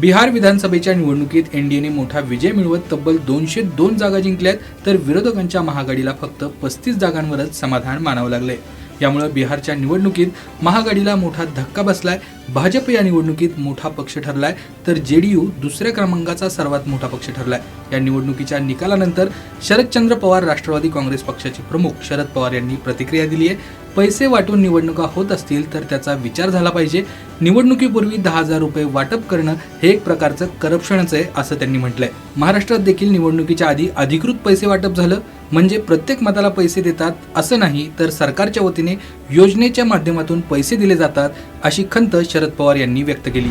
बिहार विधानसभेच्या निवडणुकीत एनडीएने मोठा विजय मिळवत तब्बल दोनशे दोन जागा जिंकल्यात तर विरोधकांच्या महाआघाडीला फक्त पस्तीस जागांवरच समाधान मानावं लागले यामुळे बिहारच्या निवडणुकीत महाआघाडीला मोठा धक्का बसलाय भाजप या निवडणुकीत मोठा पक्ष ठरलाय तर जेडीयू दुसऱ्या क्रमांकाचा सर्वात मोठा पक्ष ठरलाय. या निवडणुकीच्या निकालानंतर शरदचंद्र पवार राष्ट्रवादी काँग्रेस पक्षाचे प्रमुख शरद पवार यांनी प्रतिक्रिया दिली आहे पैसे वाटून निवडणुका होत असतील तर त्याचा विचार झाला पाहिजे. निवडणुकीपूर्वी दहा हजार रुपये वाटप करणं हे एक प्रकारचं करप्शनच आहे असं त्यांनी म्हटलंय. महाराष्ट्रात देखील निवडणुकीच्या आधी अधिकृत पैसे वाटप झालं. म्हणजे प्रत्येक मताला पैसे देतात असं नाही तर सरकारच्या वतीने योजनेच्या माध्यमातून पैसे दिले जातात अशी खंत शरद पवार यांनी व्यक्त केली.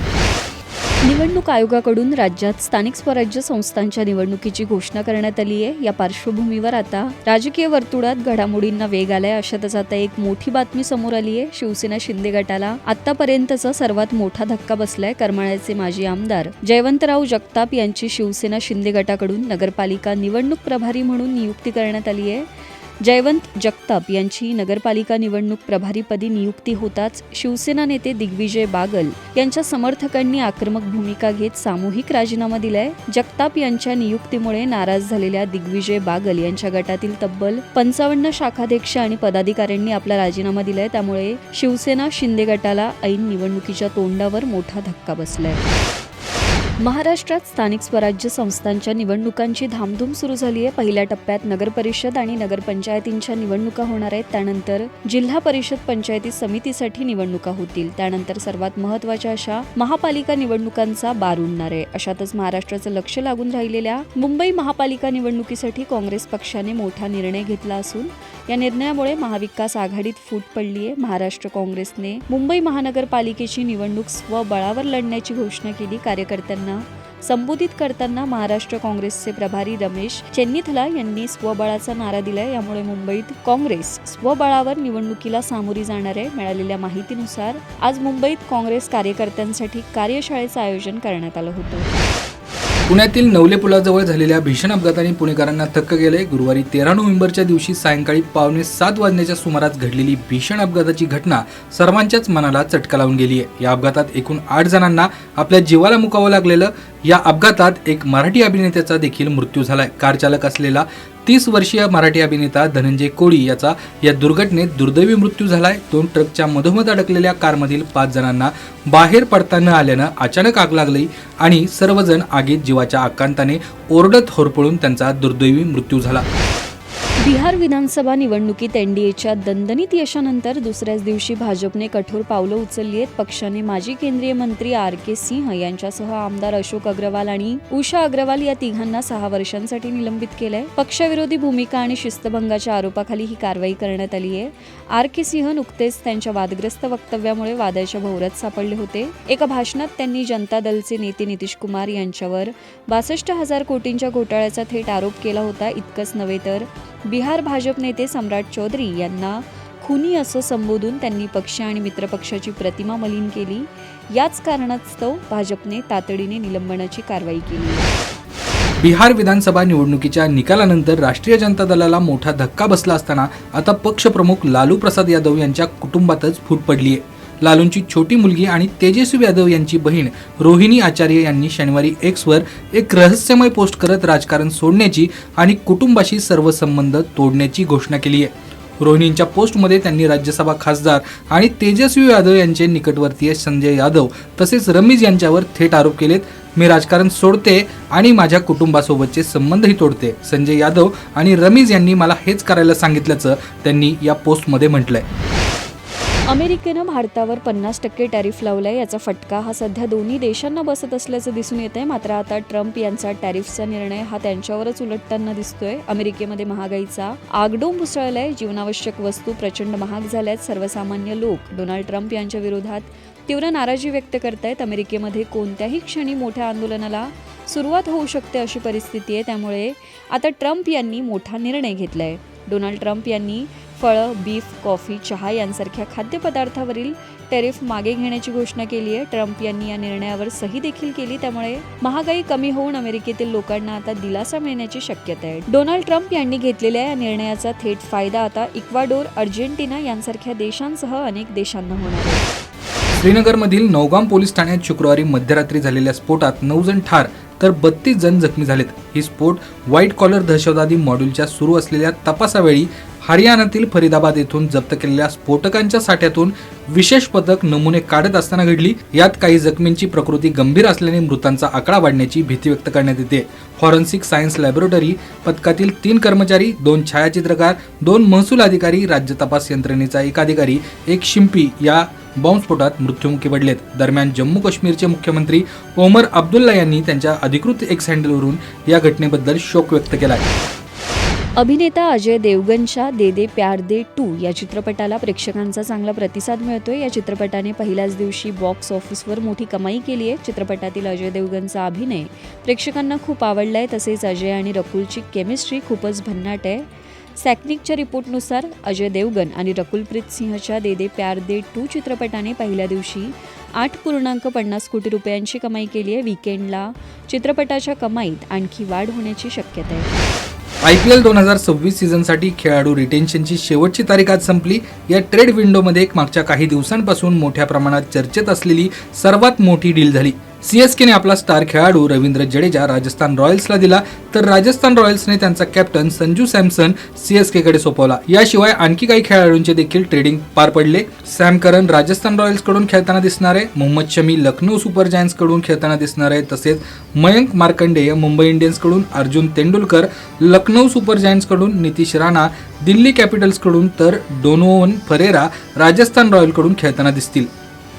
निवडणूक आयोगाकडून राज्यात स्थानिक स्वराज्य संस्थांच्या निवडणुकीची घोषणा करण्यात आली आहे. या पार्श्वभूमीवर आता राजकीय वर्तुळात घडामोडींना वेग आलाय अशातच आता एक मोठी बातमी समोर आली आहे. शिवसेना शिंदे गटाला आतापर्यंतचा सर्वात मोठा धक्का बसलाय करमाळ्याचे माजी आमदार जयवंतराव जगताप यांची शिवसेना शिंदे गटाकडून नगरपालिका निवडणूक प्रभारी म्हणून नियुक्ती करण्यात आली आहे. जयवंत जगताप यांची नगरपालिका निवडणूक प्रभारीपदी नियुक्ती होताच शिवसेना नेते दिग्विजय बागल यांच्या समर्थकांनी आक्रमक भूमिका घेत सामूहिक राजीनामा दिलाय. जगताप यांच्या नियुक्तीमुळे नाराज झालेल्या दिग्विजय बागल यांच्या गटातील तब्बल पंचावन्न शाखाध्यक्ष आणि पदाधिकाऱ्यांनी आपला राजीनामा दिलाय. त्यामुळे शिवसेना शिंदे गटाला ऐन निवडणुकीच्या तोंडावर मोठा धक्का बसलाय. महाराष्ट्रात स्थानिक स्वराज्य संस्थांच्या निवडणुकांची धामधूम सुरू झाली आहे. पहिल्या टप्प्यात नगरपरिषद आणि नगरपंचायतींच्या निवडणुका होणार आहेत. त्यानंतर जिल्हा परिषद पंचायती समितीसाठी निवडणुका होतील. त्यानंतर सर्वात महत्त्वाच्या अशा महापालिका निवडणुकांचा बार उडणार आहे. अशातच महाराष्ट्राचं लक्ष लागून राहिलेल्या मुंबई महापालिका निवडणुकीसाठी काँग्रेस पक्षाने मोठा निर्णय घेतला असून या निर्णयामुळे महाविकास आघाडीत फूट पडली आहे महाराष्ट्र काँग्रेसने मुंबई महानगरपालिकेची निवडणूक स्वबळावर लढण्याची घोषणा केली. कार्यकर्त्यांना संबोधित करताना महाराष्ट्र काँग्रेसचे प्रभारी रमेश चेन्नीथला यांनी स्वबळाचा नारा दिलाय. यामुळे मुंबईत काँग्रेस स्वबळावर निवडणुकीला सामोरी जाणार आहे. मिळालेल्या माहितीनुसार आज मुंबईत काँग्रेस कार्यकर्त्यांसाठी कार्यशाळेचं आयोजन करण्यात आलं होतं. पुण्यातील नवले पुलाजवळ झालेल्या भीषण अपघाताने पुणेकरांना थक्क गेले गुरुवारी तेरा नोव्हेंबरच्या दिवशी सायंकाळी पावणे सात वाजण्याच्या सुमारास घडलेली भीषण अपघाताची घटना सर्वांच्याच मनाला चटका लावून गेली आहे या अपघातात एकूण आठ जणांना आपल्या जीवाला मुकावं लागलेलं या अपघातात एक मराठी अभिनेत्याचा देखील मृत्यू झालाय. कार चालक असलेला तीस वर्षीय मराठी अभिनेता धनंजय कोळी याचा या दुर्घटनेत दुर्दैवी मृत्यू झालाय. दोन ट्रकच्या मधोमध अडकलेल्या कारमधील पाच जणांना बाहेर पडता न आल्यानं अचानक आग लागली आणि सर्वजण आगीत जीवाच्या आकांताने ओरडत होरपळून त्यांचा दुर्दैवी मृत्यू झाला. बिहार विधानसभा निवडणुकीत एनडीएच्या दणदणीत यशानंतर दुसऱ्याच दिवशी भाजपने कठोर पावलं उचलली आहेत. पक्षाने माजी केंद्रीय मंत्री आर के सिंह यांच्यासह आमदार अशोक अग्रवाल आणि उषा अग्रवाल या तिघांना सहा वर्षांसाठी निलंबित केलंय. पक्षविरोधी भूमिका आणि शिस्तभंगाच्या आरोपाखाली ही कारवाई करण्यात आली आहे. आर के सिंह नुकतेच त्यांच्या वादग्रस्त वक्तव्यामुळे वादाच्या भोवऱ्यात सापडले होते. एका भाषणात त्यांनी जनता दलचे नेते नितीश कुमार यांच्यावर बासष्ट हजार कोटींच्या घोटाळ्याचा थेट आरोप केला होता. इतकंच नव्हे तर बिहार भाजप नेते सम्राट चौधरी यांना खुनी असं संबोधून त्यांनी पक्ष आणि मित्रपक्षाची प्रतिमा मलिन केली. याच कारणास्तव भाजपने तातडीने निलंबनाची कारवाई केली. बिहार विधानसभा निवडणुकीच्या निकालानंतर राष्ट्रीय जनता दलाला मोठा धक्का बसला असताना आता पक्षप्रमुख लालू प्रसाद यादव यांच्या कुटुंबातच फूट पडली आहे लालूंची छोटी मुलगी आणि तेजस्वी यादव यांची बहीण रोहिणी आचार्य यांनी शनिवारी एक्सवर एक रहस्यमय पोस्ट करत राजकारण सोडण्याची आणि कुटुंबाशी सर्व संबंध तोडण्याची घोषणा केली आहे. रोहिणींच्या पोस्टमध्ये त्यांनी राज्यसभा खासदार आणि तेजस्वी यादव यांचे निकटवर्तीय संजय यादव तसेच रमीज यांच्यावर थेट आरोप केलेत. मी राजकारण सोडते आणि माझ्या कुटुंबासोबतचे संबंधही तोडते संजय यादव आणि रमीज यांनी मला हेच करायला सांगितल्याचं त्यांनी या पोस्टमध्ये म्हटलंय. अमेरिकेनं भारतावर पन्नास टक्के टॅरिफ लावलाय याचा फटका. हा सध्या दोन्ही देशांना बसत असल्याचं दिसून येत आहे मात्र आता ट्रम्प यांचा टॅरिफचा निर्णय हा त्यांच्यावरच उलटताना दिसतोय. अमेरिकेमध्ये महागाईचा आगडोंब उसळलाय. जीवनावश्यक वस्तू प्रचंड महाग झाल्यात. सर्वसामान्य लोक डोनाल्ड ट्रम्प यांच्या विरोधात तीव्र नाराजी व्यक्त करतायत. अमेरिकेमध्ये कोणत्याही क्षणी मोठ्या आंदोलनाला सुरुवात होऊ शकते अशी परिस्थिती आहे. त्यामुळे आता ट्रम्प यांनी मोठा निर्णय घेतलाय. डोनाल्ड ट्रम्प यांनी फळं बीफ कॉफी चहा यांसारख्या खाद्यपदार्थावरील टॅरिफ मागे घेण्याची घोषणा केली आहे. ट्रम्प यांनी या निर्णयावर सही देखील केली. त्यामुळे महागाई कमी होऊन अमेरिकेतील लोकांना आता दिलासा मिळण्याची शक्यता आहे. डोनाल्ड ट्रम्प यांनी घेतलेल्या या निर्णयाचा थेट फायदा आता इक्वाडोर अर्जेंटिना यांसारख्या देशांसह अनेक देशांना होणार आहे. श्रीनगरमधील नौगाम पोलीस ठाण्यात शुक्रवारी मध्यरात्री झालेल्या स्फोटात नऊ जण ठार तर बत्तीस जण जखमी झालेत. ही स्फोट व्हाईट कॉलर दहशतवादी मॉड्यूलच्या सुरू असलेल्या तपासावेळी हरियाणातील फरीदाबाद येथून जप्त केलेल्या स्फोटकांच्या साठ्यातून विशेष पथक नमुने काढत असताना घडली. यात काही जखमींची प्रकृती गंभीर असल्याने मृतांचा आकडा वाढण्याची भीती व्यक्त करण्यात येते. फॉरेन्सिक सायन्स लॅबोरेटरी पथकातील तीन कर्मचारी दोन छायाचित्रकार दोन महसूल अधिकारी राज्य तपास यंत्रणेचा एक अधिकारी एक शिंपी या बॉम्बस्फोटात मृत्युमुखी पडलेत. दरम्यान जम्मू काश्मीरचे मुख्यमंत्री ओमर अब्दुल्ला यांनी त्यांच्या अधिकृत एक्स हँडलवरून या घटनेबद्दल शोक व्यक्त केला आहे अभिनेता अजय देवगनच्या दे दे प्यार दे टू या चित्रपटाला प्रेक्षकांचा चांगला प्रतिसाद मिळतोय. या चित्रपटाने पहिल्याच दिवशी बॉक्स ऑफिसवर मोठी कमाई केली आहे. चित्रपटातील अजय देवगनचा अभिनय प्रेक्षकांना खूप आवडलाय. तसेच अजय आणि रकुलची केमिस्ट्री खूपच भन्नाट आहे. सॅकनिकच्या रिपोर्टनुसार अजय देवगन आणि रकुलप्रीत सिंहच्या दे दे प्यार दे टू चित्रपटाने पहिल्या दिवशी आठ पूर्णांक पन्नास कोटी रुपयांची कमाई केली आहे. विकेंडला चित्रपटाच्या कमाईत आणखी वाढ होण्याची शक्यता आहे. आय पी एल दोन हजार सव्वीस सीझनसाठी खेळाडू रिटेन्शनची शेवटची तारीख आज संपली. या ट्रेड विंडोमध्ये मागच्या काही दिवसांपासून मोठ्या प्रमाणात चर्चेत असलेली सर्वात मोठी डील झाली. सीएसकेने आपला स्टार खेळाडू रवींद्र जडेजा राजस्थान रॉयल्सला दिला. तर राजस्थान रॉयल्सने त्यांचा कॅप्टन संजू सॅमसन सीएसकेकडे सोपवला. याशिवाय आणखी काही खेळाडूंचे देखील ट्रेडिंग पार पडले. सॅम करन राजस्थान रॉयल्सकडून खेळताना दिसणार आहे मोहम्मद शमी लखनौ सुपर जायंट्सकडून खेळताना दिसणार आहे तसेच मयंक मार्कंडेय मुंबई इंडियन्सकडून अर्जुन तेंडुलकर लखनौ सुपर जायंट्सकडून नितीश राणा दिल्ली कॅपिटल्सकडून तर डोनोवन फरेरा राजस्थान रॉयलकडून खेळताना दिसतील.